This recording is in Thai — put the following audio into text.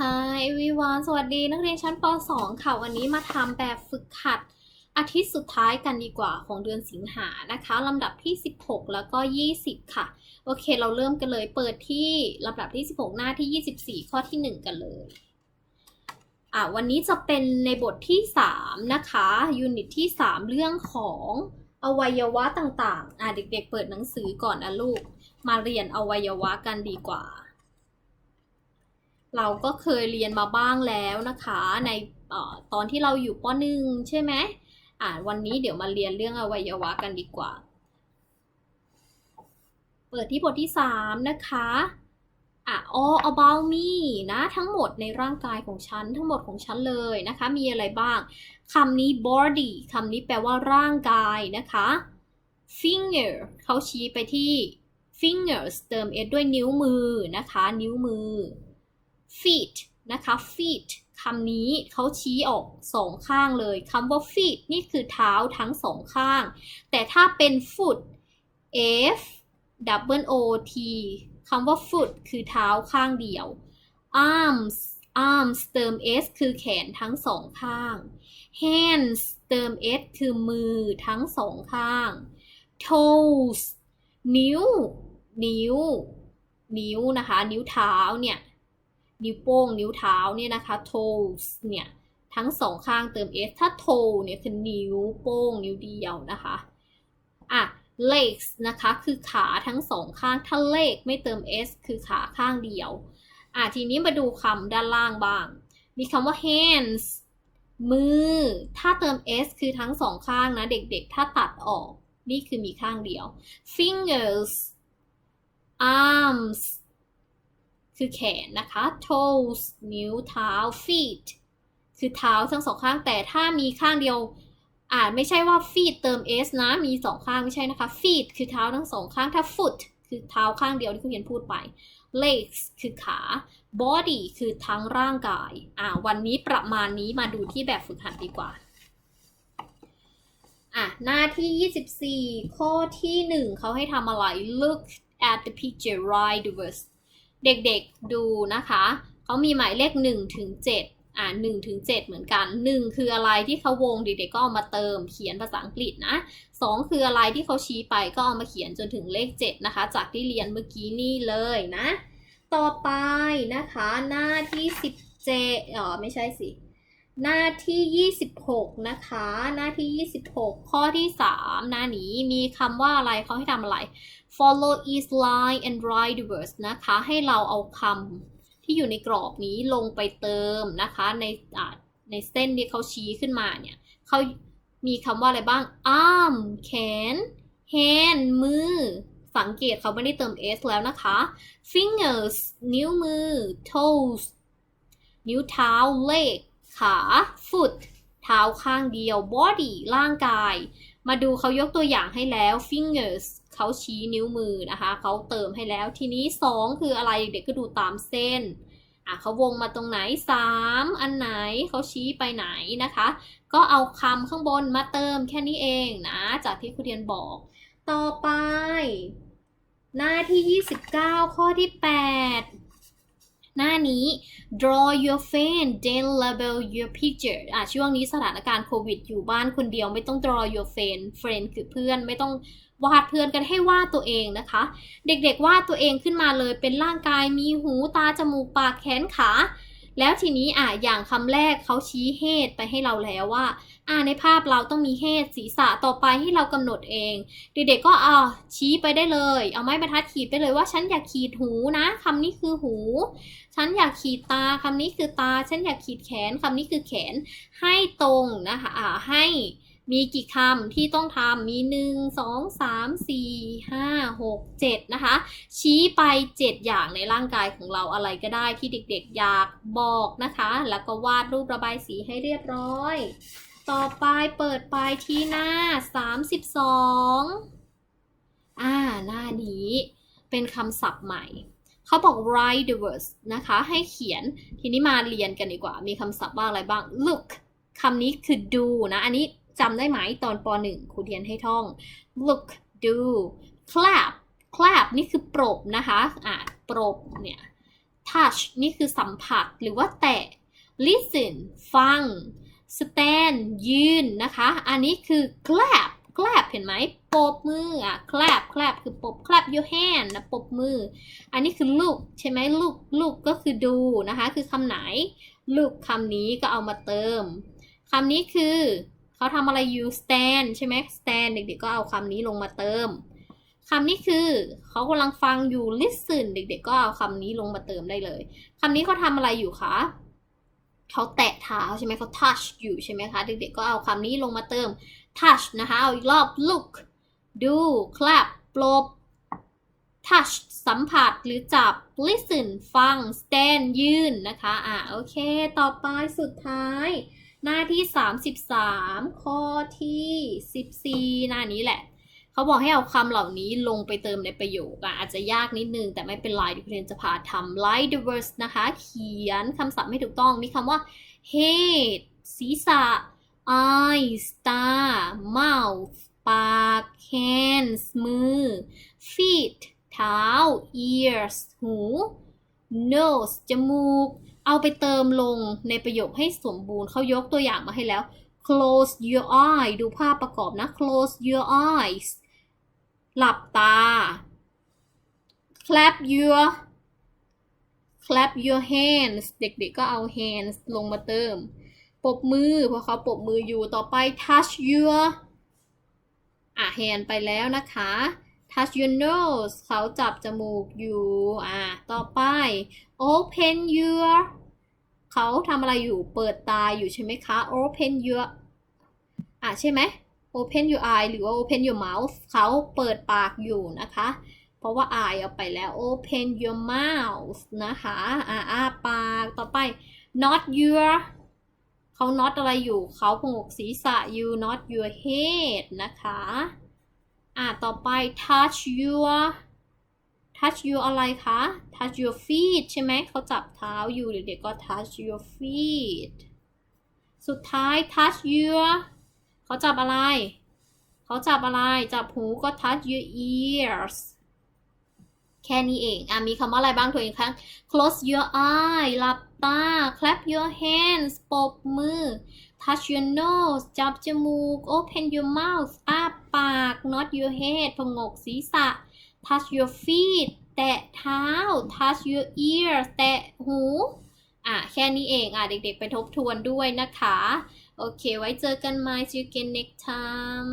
Hi everyone สวัสดีนักเรียนชั้นป .2 ค่ะ วันนี้มาทำแบบฝึกหัด อาทิตย์สุดท้ายกันดีกว่าของเดือนสิงหานะคะลำดับที่ 16 แล้วก็ 20 ค่ะ โอเค เราเริ่มกันเลย เปิดที่ลำดับที่ 16 หน้าที่ 24 ข้อที่ 1 กันเลย อะ วันนี้จะเป็นในบทที่ 3 นะคะ ยูนิตที่ 3 เรื่องของอวัยวะต่างๆ อะ เด็กๆ เปิดหนังสือก่อนนะลูก มาเรียนอวัยวะกันดีกว่า เราก็เคยเรียนมาบ้างแล้วนะคะ ในอตอนที่เราอยู่ป .1 ใช่ไหมอ่าวันนี้เดี๋ยวมาเรียนเรื่องอวัยวะกันดีกว่า เปิดที่บทที่ 3 นะคะอะ all about me นะ ทั้งหมดในร่างกายของฉัน ทั้งหมดของฉันเลยนะคะ มีอะไรบ้างคำนี้ body คำนี้แปลว่าร่างกายนะคะ finger เขาชี้ไปที่ fingers เติม s ด้วยนิ้วมือนะคะ นิ้วมือ feet นะคะ feet คำนี้เขาชี้ออกสองข้างเลยคำว่า feet นี่คือเท้าทั้งสองข้าง แต่ถ้าเป็น foot f double o t คำว่า foot คือเท้าข้างเดียว arms arms เติม s คือแขนทั้งสองข้าง hands เติม s คือมือทั้งสองข้าง toes นิ้ว นิ้ว นิ้วนะคะ นิ้วเท้าเนี่ย นิ้วโป้ง นิ้วเท้าเนี่ยนะคะ toes เนี่ยทั้งสองข้างเติม s ถ้า toe เนี่ยคือนิ้วโป้ง นิ้วเดียวนะคะอะ legs นะคะคือขาทั้งสองข้างถ้า leg ไม่เติม s คือขาข้างเดียวอะทีนี้มาดูคำด้านล่างบ้าง มีคำว่า hands มือ ถ้าเติม s คือทั้งสองข้างนะ เด็กๆ ถ้าตัดออก นี่คือมีข้างเดียว fingers arms คือแขนนะคะ toes นิ้วเท้า feet คือเท้าทั้งสองข้างแต่ถ้ามีข้างเดียว อ่าไม่ใช่ว่า feet เติม s นะ มีสองข้างไม่ใช่นะคะ feet คือเท้าทั้งสองข้างถ้า foot คือเท้าข้างเดียวที่คุณเรียนพูดไป legs คือขา body คือทั้งร่างกาย อ่าวันนี้ประมาณนี้มาดูที่แบบฝึกหัดดีกว่าอะหน้าที่ 24 ข้อที่ 1 เขาให้ทำอะไร look at the picture write the words เด็กๆดูนะคะเขามีหมายเลข1ถึง7อ่า1ถึง7เหมือนกัน 1 คืออะไรที่เขาวงเด็กๆก็เอามาเติมเขียนภาษาอังกฤษนะ 2 คืออะไรที่เขาชี้ไปก็เอามาเขียนจนถึงเลข 7 นะคะ จากที่เรียนเมื่อกี้นี่เลยนะ ต่อไปนะคะหน้าที่ 17อ๋อไม่ใช่สิ หน้าที่ 26 นะคะ หน้าที่ 26 ข้อที่ 3 หน้านี้มีคำว่าอะไรเขาให้ทำอะไร follow each line and write the words นะคะ ให้เราเอาคำที่อยู่ในกรอบนี้ลงไปเติมนะคะ ในในเส้นที่เขาชี้ขึ้นมาเนี่ยเขามีคำว่าอะไรบ้าง arm แขน hand มือ สังเกตเขาไม่ได้เติม s แล้วนะคะ fingers นิ้วมือ toes นิ้วเท้า leg ขา foot เท้าข้างเดียว body ร่างกาย มาดูเขายกตัวอย่างให้แล้ว fingers เขาชี้นิ้วมือนะคะ เขาเติมให้แล้ว ทีนี้ 2 คืออะไร เด็กก็ดูตามเส้น อะเขาวงมาตรงไหน 3 อันไหน เขาชี้ไปไหนนะคะ ก็เอาคำข้างบนมาเติมแค่นี้เองนะ จากที่ครูเรียนบอก ต่อไป หน้าที่ 29 ข้อที่ 8 หน้านี้ draw your fan then label your picture อะช่วงนี้สถานการณ์โควิด อยู่บ้านคนเดียวไม่ต้อง draw your friend friend คือเพื่อนไม่ต้องวาดเพื่อนกันให้วาดตัวเองนะคะ เด็กๆวาดตัวเองขึ้นมาเลยเป็นร่างกายมีหูตาจมูกปากแขนขา แล้วทีนี้อะอย่างคำแรกเขาชี้เหตุไปให้เราแล้วว่า อ่าในภาพเราต้องมีเหตุศีรษะต่อไปให้เรากำหนดเอง เด็กๆก็เอาชี้ไปได้เลย เอาไม้บรรทัดขีดไปเลยว่า ฉันอยากขีดหูนะคำนี้คือหู ฉันอยากขีดตาคำนี้คือตา ฉันอยากขีดแขนคำนี้คือแขนให้ตรงนะคะอ่าให้ มีกี่คำที่ต้องทำมีหนึ่งสองสามสี่ห้าหกเจ็ดนะคะ ชี้ไปเจ็ดอย่างในร่างกายของเราอะไรก็ได้ที่เด็กๆอยากบอกนะคะ แล้วก็วาดรูประบายสีให้เรียบร้อย ต่อไปเปิดไปที่หน้า 32 อ่า หน้านี้เป็นคำศัพท์ใหม่เขาบอก write the words นะคะ ให้เขียน ทีนี้มาเรียนกันดีกว่า มีคำศัพท์ว่าอะไรบ้าง look คำนี้คือดูนะ อันนี้ จำได้ไหมตอนป .1 ครูเรียนให้ท่อง look ดู clap clap นี่คือปรบนะคะอ่าปรบเนี่ย touch นี่คือสัมผัสหรือว่าแตะ listen ฟัง stand ยืนนะคะ อันนี้คือ clap clap เห็นไหมปรบมืออะ clap clap คือปรบ clap your hand นะปรบมือ อันนี้คือ look ใช่ไหม look look ก็คือดูนะคะ คือคำไหน look คำนี้ก็เอามาเติมคำนี้คือ เขาทำอะไรอยู่ stand ใช่ไหม stand เด็กๆก็เอาคำนี้ลงมาเติมคำนี้คือเขากำลังฟังอยู่ listen เด็กๆก็เอาคำนี้ลงมาเติมได้เลยคำนี้เขาทำอะไรอยู่คะเขาแตะเท้าใช่ไหมเขา touch อยู่ใช่ไหมคะ เด็กๆก็เอาคำนี้ลงมาเติม touch นะคะ เอาอีกรอบ look ดู clap ปลบ touch สัมผัสหรือจับ listen ฟัง stand ยืนนะคะ อะ โอเค ต่อไปสุดท้าย หน้าที่ 33 ข้อที่ 14 หน้านี้แหละ เขาบอกให้เอาคำเหล่านี้ลงไปเติมในประโยคอะอาจจะยากนิดนึง แต่ไม่เป็นไรดี๋ยวเรียนจะพาทำ like the words นะคะ เขียนคำศัพท์ไม่ถูกต้องมีคำว่า head ศีรษะ eyes ตา mouth ปาก hands มือ feet เท้า ears หู nose จมูก เอาไปเติมลงในประโยคให้สมบูรณ์เขายกตัวอย่างมาให้แล้ว close your eye ดูภาพประกอบนะ close your eyes หลับตา clap your clap your hands เด็กๆก็เอา hands ลงมาเติม ปบมือ เพราะเขาปบมืออยู่ต่อไป touch your อะ hand ไปแล้วนะคะ touch your nose เขาจับจมูกอยู่ อะต่อไป open your เขาทำอะไรอยู่ เปิดตาอยู่ใช่ไหมคะ open your อะใช่ไหม open your eye หรือว่า open your mouth เขาเปิดปากอยู่นะคะ เพราะว่า eye เอาไปแล้ว open your mouth นะคะ อะอ้าปาก ต่อไป not your เขา not อะไรอยู่ เขาผงกศีรษะอยู่ not your head นะคะ อะต่อไป touch your touch your อะไรคะ touch your feet ใช่ไหมเขาจับเท้าอยู่เด็กๆก็ touch your feet สุดท้าย touch your เขาจับอะไร เขาจับอะไร จับหูก็ touch your ears แค่นี้เอง อะ มีคำว่าอะไรบ้างตัวเองคะ close your eye หลับตา clap your hands ปบมือ touch your nose จับจมูก open your mouth อ้าปาก not your head พงกศีรษะ touch your feet แตะเท้า touch your ears แตะหู อะ แค่นี้เองอะ เด็กๆ ไปทบทวนด้วยนะคะ โอเค ไว้เจอกันใหม่ see you again next time